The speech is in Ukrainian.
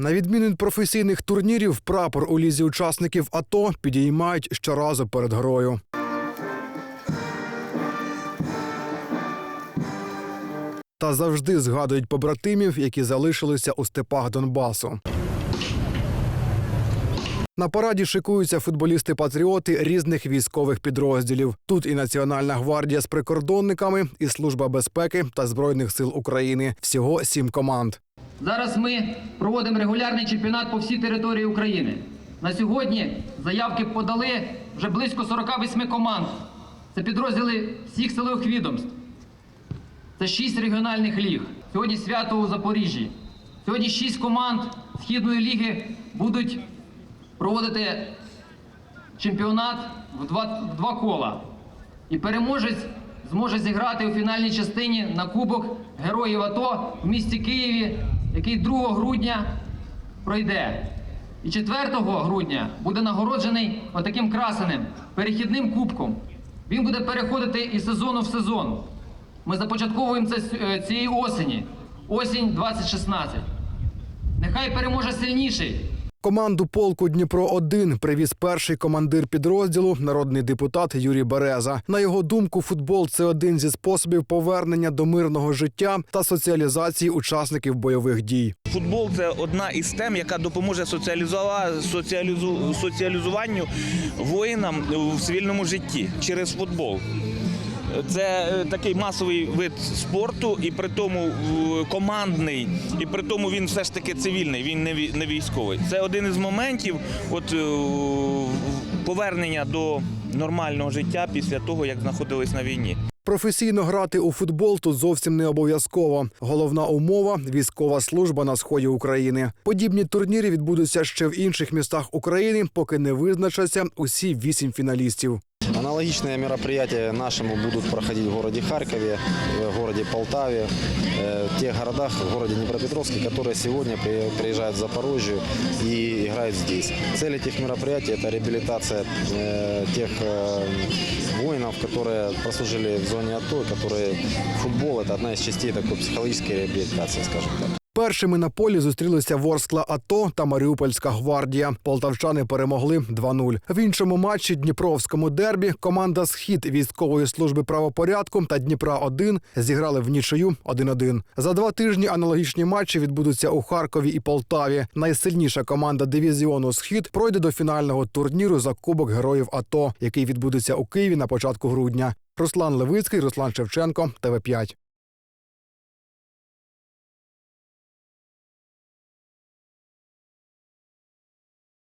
На відміну від професійних турнірів, прапор у лізі учасників АТО підіймають щоразу перед грою. Та завжди згадують побратимів, які залишилися у степах Донбасу. На параді шикуються футболісти-патріоти різних військових підрозділів. Тут і Національна гвардія з прикордонниками, і Служба безпеки та Збройних сил України. Всього сім команд. Зараз ми проводимо регулярний чемпіонат по всій території України. На сьогодні заявки подали вже близько 48 команд. Це підрозділи всіх силових відомств. Це шість регіональних ліг. Сьогодні свято у Запоріжжі. Сьогодні шість команд Східної ліги будуть проводити чемпіонат в два, в два кола. І переможець зможе зіграти у фінальній частині на Кубок Героїв АТО в місті Києві, який 2 грудня пройде. І 4 грудня буде нагороджений отаким красеним перехідним кубком. Він буде переходити із сезону в сезон. Ми започатковуємо це е, цієї осені. Осінь 2016. Нехай переможе сильніший. Команду полку Дніпро 1 привіз перший командир підрозділу, народний депутат Юрій Береза. На його думку, футбол це один зі способів повернення до мирного життя та соціалізації учасників бойових дій. Футбол це одна із тем, яка допоможе соціалізува- соціалізу, соціалізуванню воїнам в цивільному житті через футбол. Це е, такий масовий вид спорту, і при тому е, командний, і при тому він все ж таки цивільний, він не військовий. Це один із моментів от, е, повернення до нормального життя після того, як знаходились на війні. Професійно грати у футбол тут зовсім не обов'язково. Головна умова військова служба на сході України. Подібні турніри відбудуться ще в інших містах України, поки не визначаться усі вісім фіналістів. Аналогичные мероприятия нашему будут проходить в городе Харькове, в городе Полтаве, э, в тех городах, в городе Днепропетровске, которые сегодня при- приезжают в Запорожье и играют здесь. Цель этих мероприятий – это реабилитация э, тех э, воинов, которые прослужили в зоне АТО, которые футбол – это одна из частей такой психологической реабилитации, скажем так. Першими на полі зустрілися Ворскла АТО та Маріупольська гвардія. Полтавчани перемогли 2-0. В іншому матчі Дніпровському дербі команда Схід військової служби правопорядку та Дніпра 1 зіграли в нічию 1-1. За два тижні аналогічні матчі відбудуться у Харкові і Полтаві. Найсильніша команда дивізіону Схід пройде до фінального турніру за Кубок Героїв АТО, який відбудеться у Києві на початку грудня. Руслан Левицький, Руслан Шевченко, ТВ 5